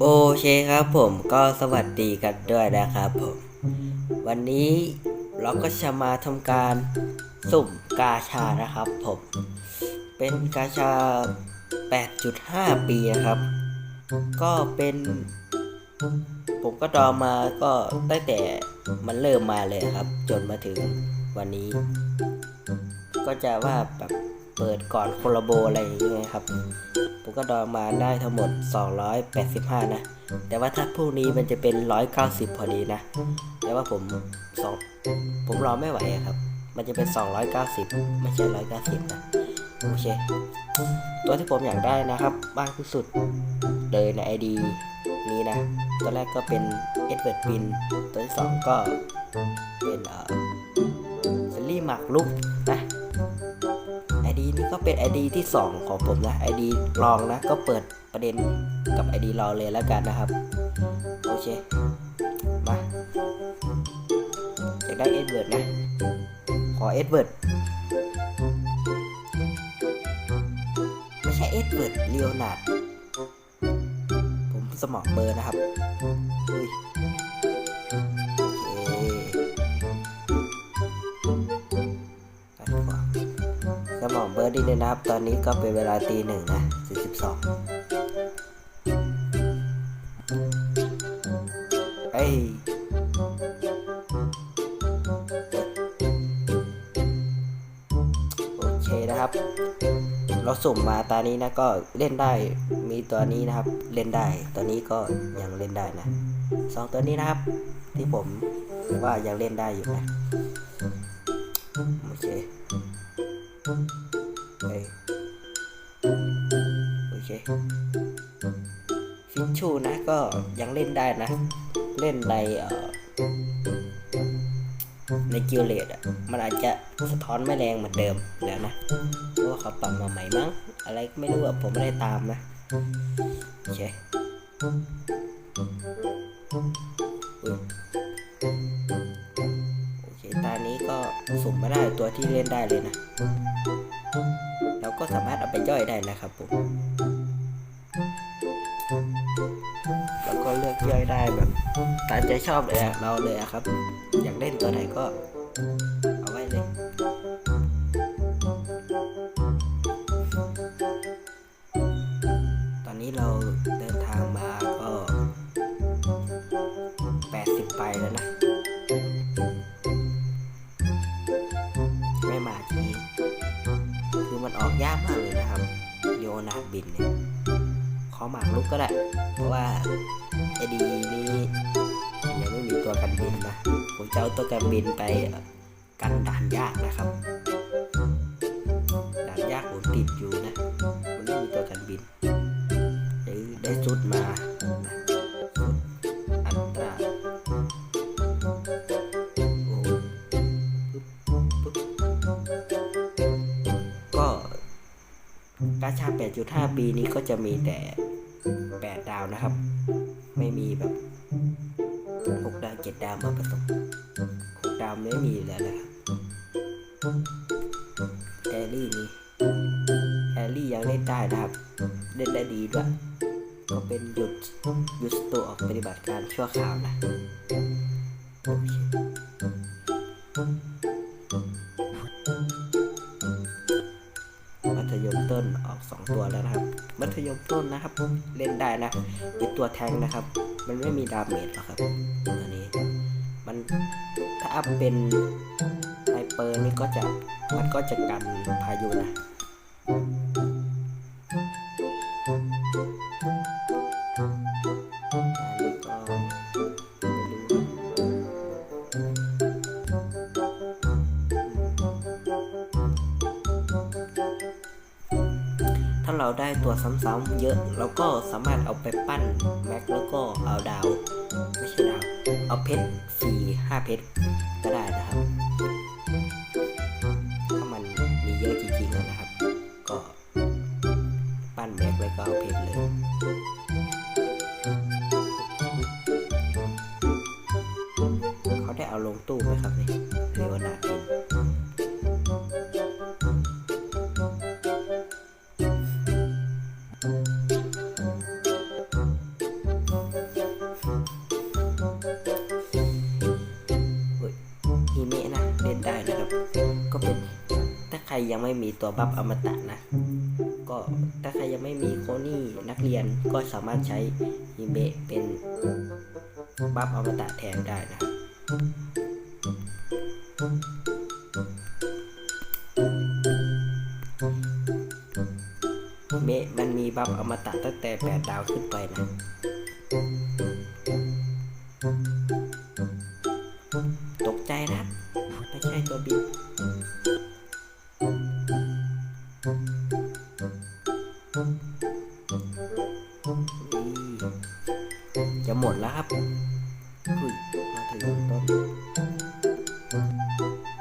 โอเคครับผมก็สวัสดีกันด้วยนะครับผม วันนี้เราก็จะมาทำการสุ่มกาชานะครับผม เป็นกาชา 8.5 ปีนะครับ ก็เป็น ผมก็ดอมาก็ตั้งแต่มันเริ่มมาเลยครับ จนมาถึงวันนี้ ก็จะว่าแบบ เปิดก่อนโคลาโบอะไรอย่างเงี้ยครับผมก็ดอมาได้ทั้งหมด 285 นะ แต่ว่าถ้าพรุ่งนี้มันจะเป็น 190 พอดีนะ แต่ว่าผมสองผมรอไม่ไหวครับ มันจะเป็น 290 ไม่ใช่ 190 นะ โอเค ตัวที่ผมอยากได้นะครับมากที่สุดเลยใน ID นี้นะ ตัวแรกก็เป็น Edward Pin ตัวที่2ก็เป็นเอ่อซลี่หมักลุกนะ ID นี้ก็เป็น ID ที่ 2 ของผมนะ ID ลองนะ ก็เปิดประเด็นกับ ID รองเลยแล้วกันนะครับ โอเค มาอยากได้เอ็ดเวิร์ดนะ ขอเอ็ดเวิร์ดไม่ใช่เอ็ดเวิร์ดเลียวนาร์ดผมสมองเบอร์นะครับเฮ้ย สมองเบอร์ดีนะครับ ตอนนี้ก็เป็นเวลาตีหนึ่งนะ42เอ้ยโอเคนะครับ เราสุ่มมาตอนนี้นะก็เล่นได้มีตัวนี้นะครับ เล่นได้ตัวนี้ก็ยังเล่นได้นะสองตัวนี้นะครับ ที่ผมว่ายังเล่นได้อยู่นะโอเคเก็ยังเล่นได้นะ เล่นในเอ่อในกิลเลตอะมันอาจจะสะท้อนไม่แรงเหมือนเดิมแล้วนะเพราะว่าเขาปรับมาใหม่มั้ง อะไรก็ไม่รู้อะผมไม่ได้ตามนะโอเคโอเคตอนนี้ก็สุ่มมาได้ตัวที่เล่นได้เลยนะ เราก็สามารถเอาไปย่อยได้นะครับผม เลือกย่อยได้แบบตามใจชอบเลยอะเราเลยอะครับ อยากเล่นตัวไหนก็เอาไว้เลยตอนนี้เราเดินทางมาก็80ไปแล้วนะไม่มาทีคือมันออกยากมากเลยนะครับ โยนาบินเนี่ย ขอหมากลุกก็ได้ เพราะว่าไอดีนี้ยังไม่มีตัวกันบินนะ ผมจะเอาตัวกันบินไปกันด่านยากนะครับด่านยากผมติดอยู่นะ มันไม่มีตัวกันบินได้จุดมา กาชา 8.5 ปีนี้ก็จะมีแต่ 8 ดาวนะครับ ไม่มีแบบ 6 ดาว 7 ดาวมาผสม6ดาวไม่มีแล้วนะครับแอรี่นี่แอรี่ยังเล่นได้นะครับ เล่นได้ดีด้วยก็เป็นหยุดหยุดตัวออกปฏิบัติการชั่วคราวนะโอเค ตัวแล้วนะครับ มัธยมต้นนะครับผมเล่นได้นะเป็นตัวแทงนะครับ มันไม่มีดาเมจหรอกครับอันนี้ มันถ้าอัพเป็นไฮเปอร์นี่ก็จะมันก็จะกันพายุนะ ได้ตัวซ้ำๆเยอะเราก็สามารถเอาไปปั้นแม็กแล้วก็เอาดาว ไม่ใช่ดาว เอาเพชรฟรีห้าเพชร รยังไม่มีตัวบัฟอมตะนะ ก็ถ้าใครยังไม่มีโคนี่นักเรียนก็สามารถใช้ฮิเมะเป็นบัฟอมตะแทนได้นะครับเมะมันมีบัฟอมตะตั้งแต่แปดดาวขึ้นไปนะ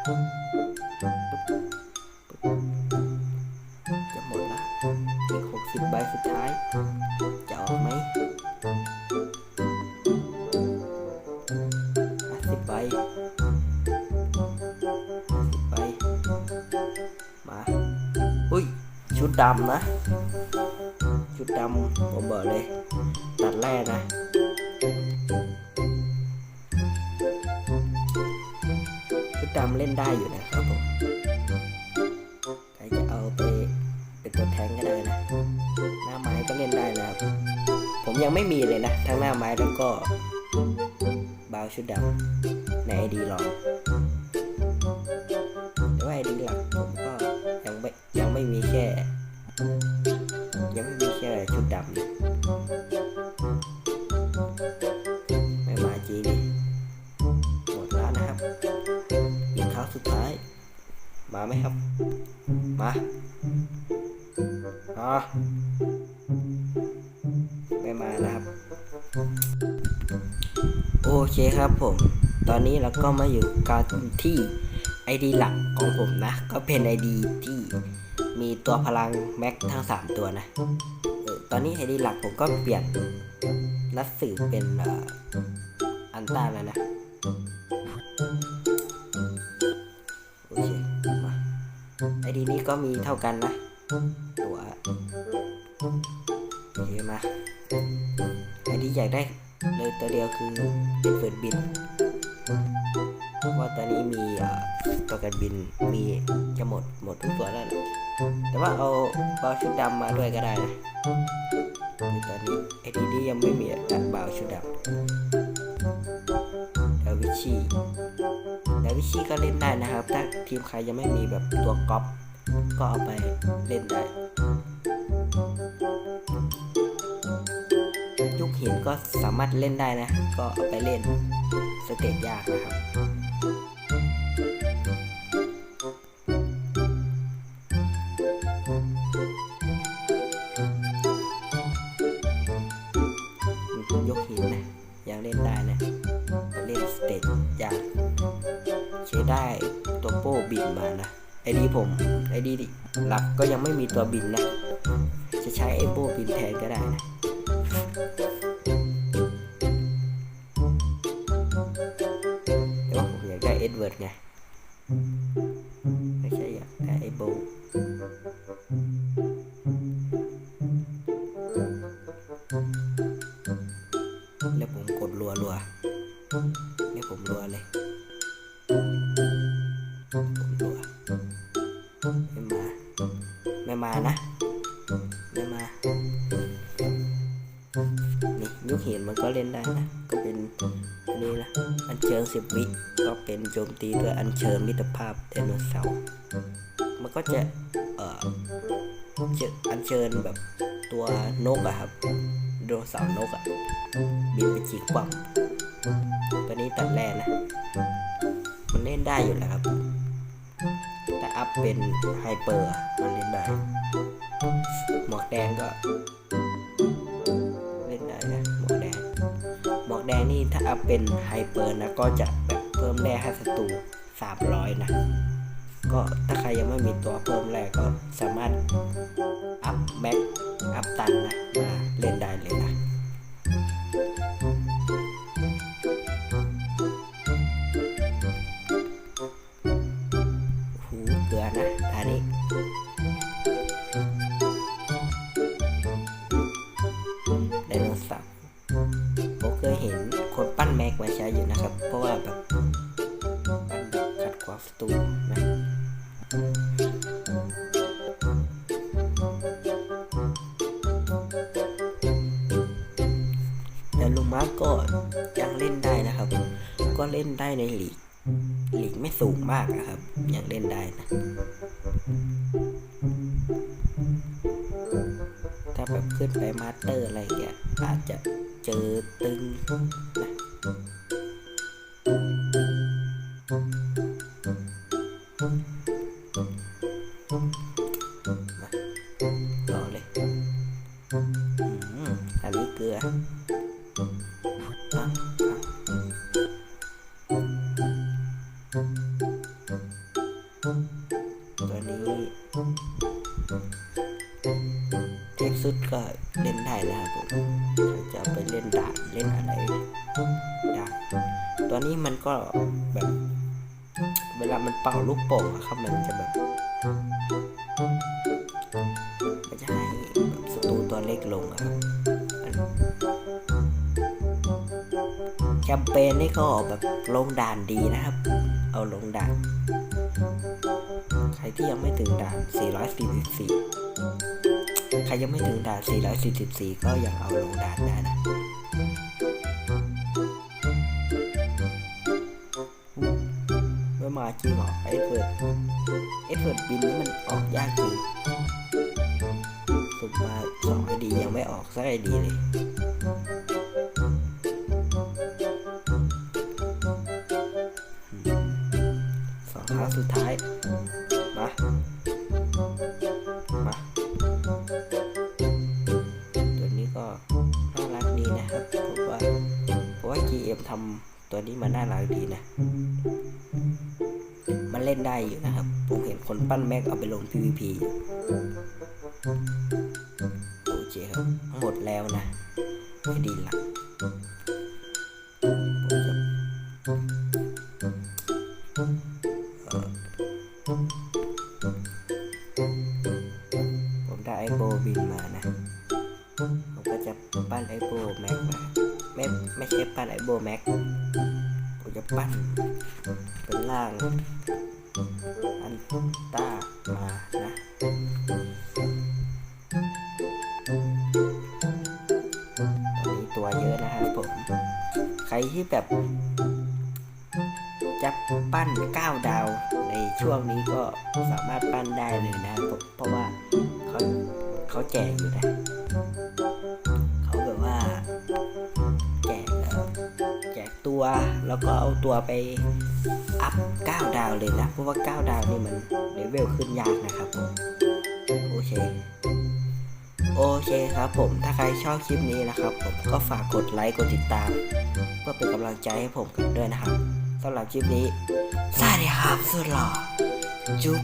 จะหมดแล้วอีกหกสิบใบสุดท้ายจะออกไหม ดดำเลยตัดแรกนะชุดดำเล่นได้อยู่นะครับผมใครจะเอาไปเป็นตัวแทงก็ได้นะ หน้าไม้ก็เล่นได้นะครับ ผมยังไม่มีเลยนะ ทั้งหน้าไม้แล้วก็บาวชุดดำในไอดีลองแต่ว่าไอดีหลักผมก็ยังไม่ยังไม่มีแค่ ยังไม่มีแค่ชุดดำ ไหมครับ มาอ่าไม่มานะครับ โอเคครับผม ตอนนี้เราก็มาอยู่การที่ ID หลักของผมนะ ก็เป็น ID ที่มีตัวพลังแม็กทั้ง 3 ตัวนะเออตอนนี้ ID หลักผมก็เปลี่ยนนัดสืบเป็นอันต้าแล้วนะ ID นี้ก็มีเท่ากันนะ ตัวโอเคมา ID อยากได้เลยตัวเดียวคือเป็นเฟิร์นบินเพราะว่าตอนนี้มีเอ่อตัวกันบินมีจะหมดหมดทุกตัวแล้วนะแต่ว่าเอาบาวชุดดำมาด้วยก็ได้นะคือตอนนี้ไอดีดียังไม่มีอัดบาวชุดดำดาวิชีดาวิชีก็เล่นได้นะครับ ถ้าทีมใครยังไม่มีแบบตัวก๊อป ก็เอาไปเล่นได้ ยุคหินก็สามารถเล่นได้นะ ก็เอาไปเล่นสเตจยากนะครับยกหินนะยังเล่นได้นะเล่นสเตจยากใช้ได้ตัวโป้บินมานะ ไอดีผมไอดีหลักก็ยังไม่มีตัวบินนะ จะใช้ไอโป้บินแทนก็ได้นะแต่ว่าผมอยากได้เอ็ดเวิร์ดไงไม่ใช่อยากได้ไอ้โบแล้วผมกดรัวรัวๆแล้วผมรัวเลยผมรัว มานะไม่มา นี่ยุคเห็นมันก็เล่นได้นะ ก็เป็นอันนี้นะ อัญเชิญสิบวิก็เป็นโจมตีด้วยอัญเชิญมิตรภาพไดโนเสาร์ มันก็จะ เอ่อเชิญอัญเชิญแบบตัวนกอะครับไดเสาร์นกอะบินไปจิกปั๊มตัวนี้ตัดแร่นะ มันเล่นได้อยู่แล้วครับ อัพเป็นไฮเปอร์มันเล่นได้ หมวกแดงก็ เล่นได้นะหมวกแดง หมวกแดงนี่ถ้าอัพเป็นไฮเปอร์นะก็จะแบบเพิ่มแร่ให้ศัตรู300 นะ ก็ถ้าใครยังไม่มีตัวเพิ่มแร่ก็สามารถอัพแม็กอัพตันนะมาเล่นได้เลยนะ อยู่นะครับ เพราะว่าแบบมันขัดขวางประตูนะแต่ลุงมาร์กก็ยังเล่นได้นะครับ ก็เล่นได้ในหลีกหลีกไม่สูงมากนะครับ ยังเล่นได้นะ ถ้าแบบขึ้นไปมาสเตอร์อะไรเงี้ยอาจจะเจอตึงนะ ตัวนี้เทพสุดก็เล่นได้นะครับผมจะไปเล่นด่านเล่นอะไรได้ตัวนี้มันก็แบบ เวลามันเป่าลูกโป่งครับมันจะแบบมันจะให้แบบศัตรูตัวเล็กลงครับมันแคมเปญนี่ก็แบบลงด่านดีนะครับ เอาลงด่าน ใครที่ยังไม่ถึงด่าน 444 ใครยังไม่ถึงด่าน 444 ก็ยังเอาลงด่านได้นะเมื่อมาจริงเหรอไอ้เฟิร์ดไอ้เฟิร์ดบินนี่มันออกยากจริงสุดมาสองไอดียังไม่ออกสักไอดีเลยสองครั้งสุดท้าย ปั้นแม็กเอาไปลง PVP โอเคครับ หมดแล้วนะไม่ดีละผมจะเอ่อผมได้ไอโบบินมานะ ผมก็จะปั้นไอโบแม็กมาไม่ไม่ใช่ปั้นไอโบแม็กผมจะปั้นเป็นล่าง อันต้ามานะตอนนี้ตัวเยอะนะครับผม ใครที่แบบจะปั้น 9 ดาวในช่วงนี้ก็สามารถปั้นได้เลยนะครับผมเพราะว่าเขาเขาแจกอยู่นะเขาแบบว่า แจกแจกตัวแล้วก็เอาตัวไป อัพ 9 ดาวเลยนะ เพราะว่า 9 ดาวนี่มันเลเวลขึ้นยากนะครับผม โอเค โอเคครับผม ถ้าใครชอบคลิปนี้นะครับ ผมก็ฝากกดไลค์ กดติดตาม เพื่อเป็นกำลังใจให้ผมกันด้วยนะครับสำหรับคลิปนี้ สวัสดีครับ สุดหล่อ จุ๊บ